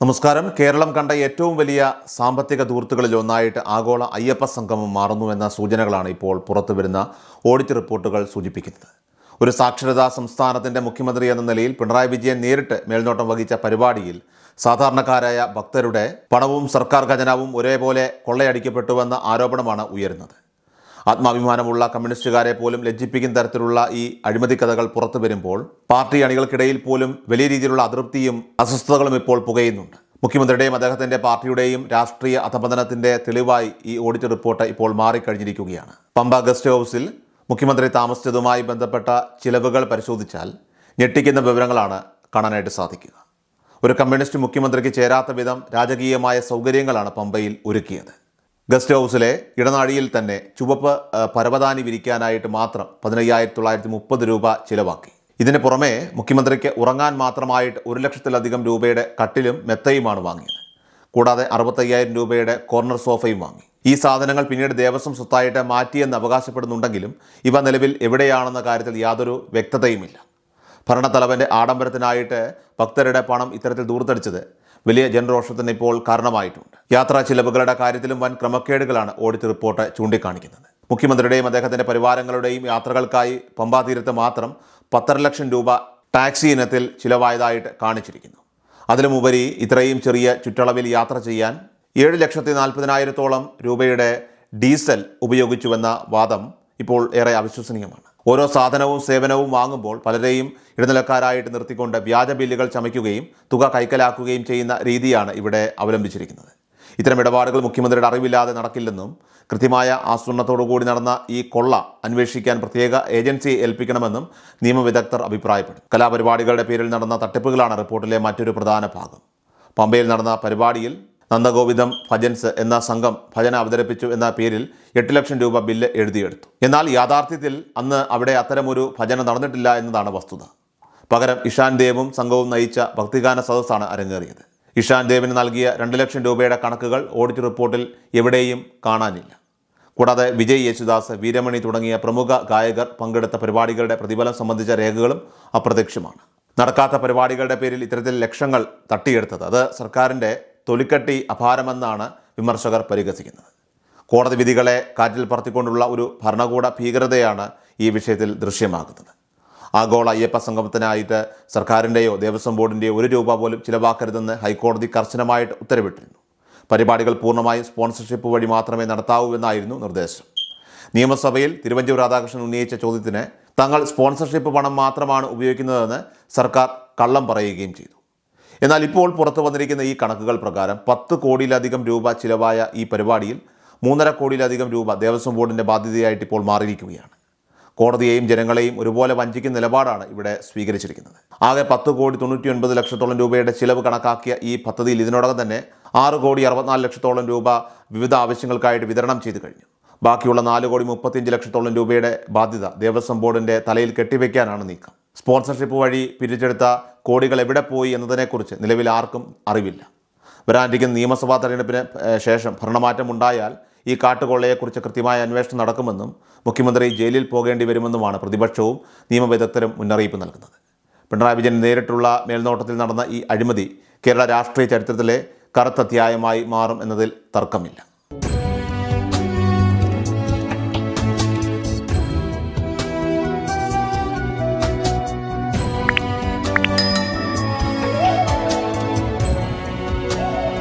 നമസ്കാരം. കേരളം കണ്ട ഏറ്റവും വലിയ സാമ്പത്തിക ധൂർത്തുകളിൽ ഒന്നായിട്ട് ആഗോള അയ്യപ്പ സംഗമം മാറുന്നുവെന്ന സൂചനകളാണ് ഇപ്പോൾ പുറത്തു വരുന്ന ഓഡിറ്റ് റിപ്പോർട്ടുകൾ സൂചിപ്പിക്കുന്നത്. ഒരു സാക്ഷരതാ സംസ്ഥാനത്തിന്റെ മുഖ്യമന്ത്രി എന്ന നിലയിൽ പിണറായി വിജയൻ നേരിട്ട് മേൽനോട്ടം വഹിച്ച പരിപാടിയിൽ സാധാരണക്കാരായ ഭക്തരുടെ പണവും സർക്കാർ ഖജനാവും ഒരേപോലെ കൊള്ളയടിക്കപ്പെട്ടുവെന്ന ആരോപണമാണ് ഉയരുന്നത്. ആത്മാഭിമാനമുള്ള കമ്മ്യൂണിസ്റ്റുകാരെ പോലും ലജ്ജിപ്പിക്കുന്ന തരത്തിലുള്ള ഈ അഴിമതി കഥകൾ പുറത്തു വരുമ്പോൾ പാർട്ടി അണികൾക്കിടയിൽ പോലും വലിയ രീതിയിലുള്ള അതൃപ്തിയും അസ്വസ്ഥതകളും ഇപ്പോൾ പുകയുന്നുണ്ട്. മുഖ്യമന്ത്രിയുടെയും അദ്ദേഹത്തിന്റെ പാർട്ടിയുടെയും രാഷ്ട്രീയ അധപതനത്തിന്റെ തെളിവായി ഈ ഓഡിറ്റ് റിപ്പോർട്ട് ഇപ്പോൾ മാറിക്കഴിഞ്ഞിരിക്കുകയാണ്. പമ്പ ഗസ്റ്റ് ഹൗസിൽ മുഖ്യമന്ത്രി താമസിച്ചതുമായി ബന്ധപ്പെട്ട ചിലവുകൾ പരിശോധിച്ചാൽ ഞെട്ടിക്കുന്ന വിവരങ്ങളാണ് കാണാനായിട്ട് സാധിക്കുക. ഒരു കമ്മ്യൂണിസ്റ്റ് മുഖ്യമന്ത്രിക്ക് ചേരാത്ത വിധം രാജകീയമായ സൗകര്യങ്ങളാണ് പമ്പയിൽ ഒരുക്കിയത്. ഗസ്റ്റ് ഹൗസിലെ ഇടനാഴിയിൽ തന്നെ ചുവപ്പ് പരവതാനി വിരിക്കാനായിട്ട് മാത്രം പതിനയ്യായിരത്തി തൊള്ളായിരത്തി മുപ്പത് രൂപ ചിലവാക്കി. ഇതിന് പുറമെ മുഖ്യമന്ത്രിക്ക് ഉറങ്ങാൻ മാത്രമായിട്ട് ഒരു ലക്ഷത്തിലധികം രൂപയുടെ കട്ടിലും മെത്തയുമാണ് വാങ്ങിയത്. കൂടാതെ അറുപത്തയ്യായിരം രൂപയുടെ കോർണർ സോഫയും വാങ്ങി. ഈ സാധനങ്ങൾ പിന്നീട് ദേവസ്വം സ്വത്തായിട്ട് മാറ്റിയെന്ന് അവകാശപ്പെടുന്നുണ്ടെങ്കിലും ഇവ നിലവിൽ എവിടെയാണെന്ന കാര്യത്തിൽ യാതൊരു വ്യക്തതയുമില്ല. ഭരണത്തലവന്റെ ആഡംബരത്തിനായിട്ട് ഭക്തരുടെ പണം ഇത്തരത്തിൽ ദൂർത്തടിച്ചത് വലിയ ജനരോഷത്തിന് ഇപ്പോൾ കാരണമായിട്ടുണ്ട്. യാത്രാ ചിലവുകളുടെ കാര്യത്തിലും വൻ ക്രമക്കേടുകളാണ് ഓഡിറ്റ് റിപ്പോർട്ട് ചൂണ്ടിക്കാണിക്കുന്നത്. മുഖ്യമന്ത്രിയുടെയും അദ്ദേഹത്തിന്റെ പരിവാരങ്ങളുടെയും യാത്രകൾക്കായി പമ്പാ തീരത്ത് മാത്രം പത്തര ലക്ഷം രൂപ ടാക്സി ഇനത്തിൽ ചിലവായതായിട്ട് കാണിച്ചിരിക്കുന്നു. അതിലുമുപരി ഇത്രയും ചെറിയ ചുറ്റളവിൽ യാത്ര ചെയ്യാൻ ഏഴ് ലക്ഷത്തി നാൽപ്പതിനായിരത്തോളം രൂപയുടെ ഡീസൽ ഉപയോഗിച്ചുവെന്ന വാദം ഇപ്പോൾ ഏറെ അവിശ്വസനീയമാണ്. ഓരോ സാധനവും സേവനവും വാങ്ങുമ്പോൾ പലരെയും ഇടനിലക്കാരായിട്ട് നിർത്തിക്കൊണ്ട് വ്യാജ ബില്ലുകൾ ചമയ്ക്കുകയും തുക കൈക്കലാക്കുകയും ചെയ്യുന്ന രീതിയാണ് ഇവിടെ അവലംബിച്ചിരിക്കുന്നത്. ഇത്തരം ഇടപാടുകൾ മുഖ്യമന്ത്രിയുടെ അറിവില്ലാതെ നടക്കില്ലെന്നും കൃത്യമായ ആസൂത്രണത്തോടുകൂടി നടന്ന ഈ കൊള്ള അന്വേഷിക്കാൻ പ്രത്യേക ഏജൻസിയെ ഏൽപ്പിക്കണമെന്നും നിയമവിദഗ്ധർ അഭിപ്രായപ്പെട്ടു. കലാപരിപാടികളുടെ പേരിൽ നടന്ന തട്ടിപ്പുകളാണ് റിപ്പോർട്ടിലെ മറ്റൊരു പ്രധാന ഭാഗം. പമ്പയിൽ നടന്ന പരിപാടിയിൽ നന്ദഗോവിന്ദം ഭജൻസ് എന്ന സംഘം ഭജന അവതരിപ്പിച്ചു എന്ന പേരിൽ എട്ട് ലക്ഷം രൂപ ബില്ല് എഴുതിയെടുത്തു. എന്നാൽ യാഥാർത്ഥ്യത്തിൽ അന്ന് അവിടെ അത്തരമൊരു ഭജന നടന്നിട്ടില്ല എന്നതാണ് വസ്തുത. പകരം ഇഷാൻ ദേവും സംഘവും നയിച്ച ഭക്തിഗാന സദസ്സാണ് അരങ്ങേറിയത്. ഇഷാൻ ദേവിന് നൽകിയ രണ്ട് ലക്ഷം രൂപയുടെ കണക്കുകൾ ഓഡിറ്റ് റിപ്പോർട്ടിൽ എവിടെയും കാണാനില്ല. കൂടാതെ വിജയ് യേശുദാസ് വീരമണി തുടങ്ങിയ പ്രമുഖ ഗായകർ പങ്കെടുത്ത പരിപാടികളുടെ പ്രതിഫലം സംബന്ധിച്ച രേഖകളും അപ്രത്യക്ഷമാണ്. നടക്കാത്ത പരിപാടികളുടെ പേരിൽ ഇത്തരത്തിൽ ലക്ഷങ്ങൾ തട്ടിയെടുത്തത്. അത് സർക്കാരിന്റെ തൊലിക്കട്ടി അപാരമെന്നാണ് വിമർശകർ പരിഹസിക്കുന്നത്. കോടതി വിധികളെ കാറ്റിൽ പറത്തിക്കൊണ്ടുള്ള ഒരു ഭരണകൂട ഭീകരതയാണ് ഈ വിഷയത്തിൽ ദൃശ്യമാകുന്നത്. ആഗോള അയ്യപ്പ സംഗമത്തിനായിട്ട് സർക്കാരിന്റെയോ ദേവസ്വം ബോർഡിന്റെയോ ഒരു രൂപ പോലും ചിലവാക്കരുതെന്ന് ഹൈക്കോടതി കർശനമായിട്ട് ഉത്തരവിട്ടിരുന്നു. പരിപാടികൾ പൂർണമായും സ്പോൺസർഷിപ്പ് വഴി മാത്രമേ നടത്താവൂ എന്നായിരുന്നു നിർദ്ദേശം. നിയമസഭയിൽ തിരുവഞ്ചൂർ രാധാകൃഷ്ണൻ ഉന്നയിച്ച ചോദ്യത്തിന് തങ്ങൾ സ്പോൺസർഷിപ്പ് പണം മാത്രമാണ് ഉപയോഗിക്കുന്നതെന്ന് സർക്കാർ കള്ളം പറയുകയും ചെയ്തു. എന്നാൽ ഇപ്പോൾ പുറത്തു വന്നിരിക്കുന്ന ഈ കണക്കുകൾ പ്രകാരം പത്ത് കോടിയിലധികം രൂപ ചിലവായ ഈ പരിപാടിയിൽ മൂന്നര കോടിയിലധികം രൂപ ദേവസ്വം ബോർഡിന്റെ ബാധ്യതയായിട്ട് ഇപ്പോൾ മാറിയിരിക്കുകയാണ്. കോടതിയെയും ജനങ്ങളെയും ഒരുപോലെ വഞ്ചിക്കുന്ന നിലപാടാണ് ഇവിടെ സ്വീകരിച്ചിരിക്കുന്നത്. ആകെ പത്ത് കോടി തൊണ്ണൂറ്റി ഒൻപത് ലക്ഷത്തോളം രൂപയുടെ ചിലവ് കണക്കാക്കിയ ഈ പദ്ധതിയിൽ ഇതിനോടകം തന്നെ ആറ് കോടി അറുപത്തിനാല് ലക്ഷത്തോളം രൂപ വിവിധ ആവശ്യങ്ങൾക്കായിട്ട് വിതരണം ചെയ്തു കഴിഞ്ഞു. ബാക്കിയുള്ള നാല് കോടി മുപ്പത്തിയഞ്ച് ലക്ഷത്തോളം രൂപയുടെ ബാധ്യത ദേവസ്വം ബോർഡിന്റെ തലയിൽ കെട്ടിവെക്കാനാണ് നീക്കം. സ്പോൺസർഷിപ്പ് വഴി പിരിച്ചെടുത്ത കോടികൾ എവിടെ പോയി എന്നതിനെക്കുറിച്ച് നിലവിൽ ആർക്കും അറിവില്ല. വരാനിരിക്കുന്ന നിയമസഭാ തെരഞ്ഞെടുപ്പിന് ശേഷം ഭരണമാറ്റം ഉണ്ടായാൽ ഈ കാട്ടുകൊള്ളയെക്കുറിച്ച് കൃത്യമായ അന്വേഷണം നടക്കുമെന്നും മുഖ്യമന്ത്രി ജയിലിൽ പോകേണ്ടി വരുമെന്നുമാണ് പ്രതിപക്ഷവും നിയമവിദഗ്ധരും മുന്നറിയിപ്പ് നൽകുന്നത്. പിണറായി വിജയൻ നേരിട്ടുള്ള മേൽനോട്ടത്തിൽ നടന്ന ഈ അഴിമതി കേരള രാഷ്ട്രീയ ചരിത്രത്തിലെ കറുത്തധ്യായമായി മാറും എന്നതിൽ തർക്കമില്ല.